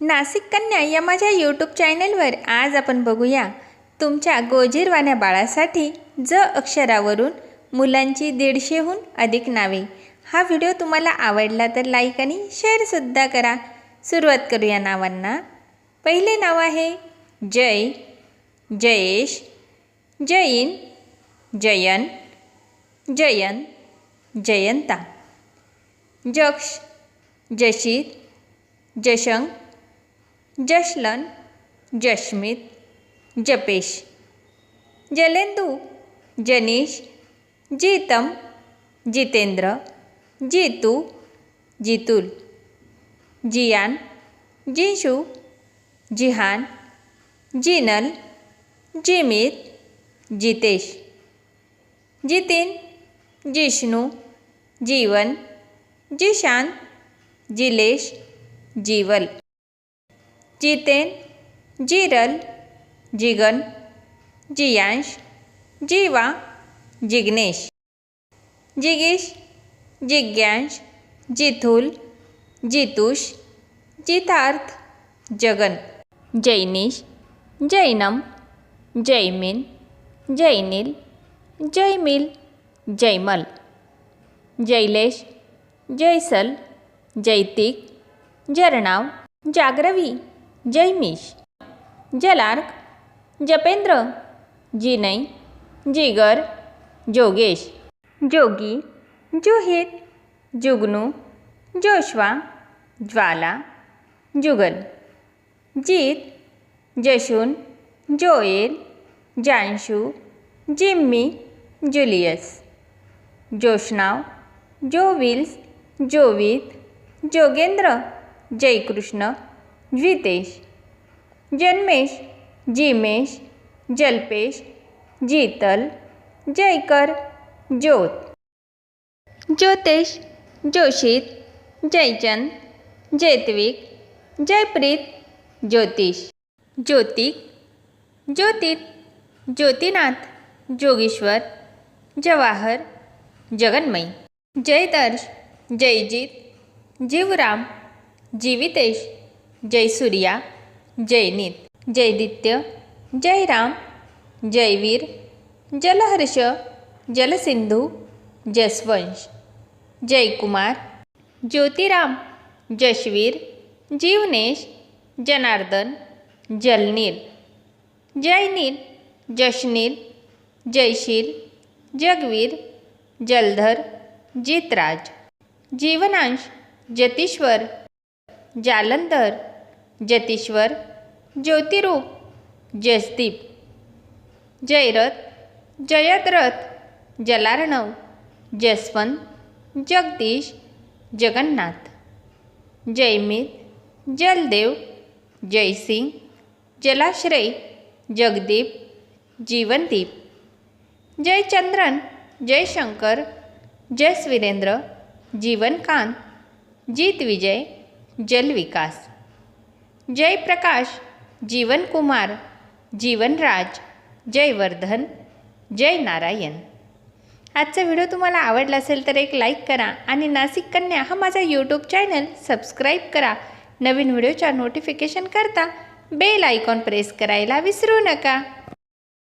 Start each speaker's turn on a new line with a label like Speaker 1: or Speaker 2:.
Speaker 1: नाशिक कन्या या माझ्या यूट्यूब चॅनलवर आज आपण बघूया. तुमच्या गोजीरवाण्या बाळासाठी ज अक्षरावरून मुलांची दीडशेहून अधिक नावे. हा व्हिडिओ तुम्हाला आवडला तर लाईक आणि शेअरसुद्धा करा. सुरुवात करूया नावांना. पहिले नाव आहे जय जयेश जैन जयन जयन जयंता. जक्ष जशीर जशंक जशलन, जश्मित, जपेश, जलेंदू, जनीश, जीतम, जितेंद्र, जीतू, जीतुल, जियान, जिशू, जिहान, जिनल, जिमित, जितेश, जितीन, जिष्णु, जीवन जिशान जिलेश, जीवल। जितेन जिरल जिगन जियांश जीवा जिग्नेश. जिगीश जिज्ञांश जिथुल जितुष जितार्थ जगन. जैनिश जैनम जैमिन जैनिल जैमिल जैमल. जैलेश जैसल जैतिक जरणाव जागरवी. जैमिश जलार्क जपेंद्र जिनय जिगर जोगेश Jogi Juhit Jugnu Joshua Jwala Jugal Jeet Jashun Joel Janshu Jimmy Julius Joshnav Jovils Jovit Jogendra Jaikrishna Dwitesh Janmesh, Jimesh, Jalpesh, Jeetal, Jaikar, Jyot. ज्योतेश जोशीत Jaichand, जैत्विक, जयप्रीत, ज्योतिष। ज्योतिक, ज्योतित, ज्योतिनाथ, जोगेश्वर, जवाहर, जगन्मयी। जयदर्श, जयजीत, जीवराम, जीवितेश। जयसूर्या जयनीत जयदित्य जयराम जयवीर जलहर्ष जलसिंधू जसवंश जयकुमार ज्योतिराम जशवीर जीवनेश जनार्दन जलनील जयनील जशनील जयशील जगवीर जलधर जितराज जीवनांश जतीश्वर जालंधर जतीश्वर ज्योतिरूप जसदीप जयरथ जयद्रथ जलार्णव जसवंत जगदीश जगन्नाथ जयमित जलदेव जयसिंग जलाश्रय जगदीप जीवनदीप जयचंद्रन जयशंकर जसवीरेंद्र जीवनकांत जीतविजय जलविकास. जयप्रकाश जीवनकुमार जीवनराज जयवर्धन जय नारायण. आजचा व्हिडिओ तुम्हाला आवडला असेल तर एक लाईक करा आणि नाशिक कन्या हा माझा यूट्यूब चॅनल सबस्क्राईब करा. नवीन व्हिडिओच्या नोटिफिकेशन करता बेल आयकॉन प्रेस करायला विसरू नका.